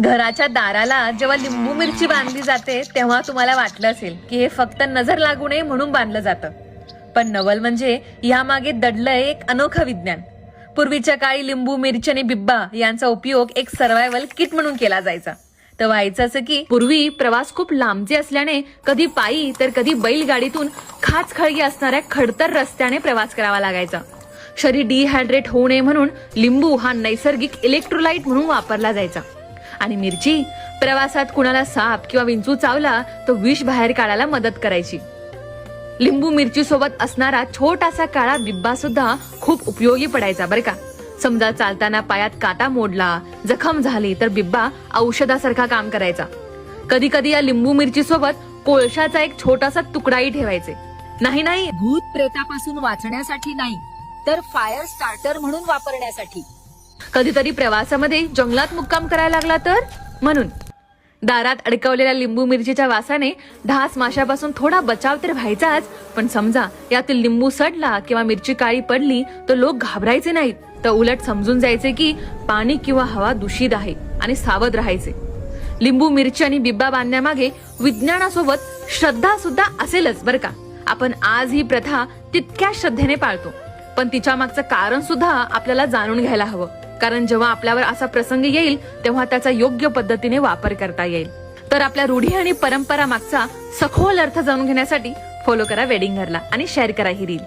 घराच्या दाराला जेव्हा लिंबू मिरची बांधली जाते तेव्हा तुम्हाला वाटलं असेल की हे फक्त नजर लागू नये म्हणून बांधलं जातं. पण नवल म्हणजे यामागे दडलंय एक अनोखं विज्ञान. पूर्वीच्या काळी लिंबू मिरची आणि बिब्बा यांचा उपयोग एक सर्व्हायवल किट म्हणून केला जायचा. तर व्हायचं असं की पूर्वी प्रवास खूप लांबचे असल्याने कधी पायी तर कधी बैलगाडीतून खाच खळगी असणाऱ्या खडतर रस्त्याने प्रवास करावा लागायचा. शरीर डिहायड्रेट होऊ नये म्हणून लिंबू हा नैसर्गिक इलेक्ट्रोलाइट म्हणून वापरला जायचा. आणि मिरची? प्रवासात कुणाला साप किंवा विंचू चावला तो विष बाहेर काढायला मदत करायची. लिंबू मिरची सोबत असणारा छोटासा काळा बिब्बा सुद्धा खूप उपयोगी पडायचा बरं का? समजा चालताना पायात काटा मोडला जखम झाली तर बिब्बा औषधासारखा काम करायचा. कधी कधी या लिंबू मिरची सोबत कोळशाचा एक छोटासा तुकडाही ठेवायचे. नाही नाही. भूत प्रेतापासून वाचण्यासाठी नाही तर फायर स्टार्टर म्हणून वापरण्यासाठी. कधीतरी प्रवासामध्ये जंगलात मुक्काम करायला लागला तर? म्हणून. दारात अडकवलेल्या लिंबू मिरचीच्या वासाने ढास माशापासून थोडा बचाव तर व्हायचाच पण समजा यातील लिंबू सडला किंवा मिरची काळी पडली तर लोक घाबरायचे नाहीत. तर उलट समजून जायचे की पाणी किंवा हवा दूषित आहे आणि सावध राहायचे. लिंबू मिरची आणि बिब्बा बांधण्यामागे विज्ञानासोबत श्रद्धा सुद्धा असेलच बरं का? आपण आज ही प्रथा तितक्या श्रद्धेने पाळतो. पण तिच्या मागचं कारण सुद्धा आपल्याला जाणून घ्यायला हवं. कारण जेव्हा आपल्यावर असा प्रसंग येईल तेव्हा त्याचा योग्य पद्धतीने वापर करता येईल. तर आपल्या रूढी आणि परंपरा मागचा सखोल अर्थ जाणून घेण्यासाठी फॉलो करा वेडिंग घरला आणि शेअर करा ही रील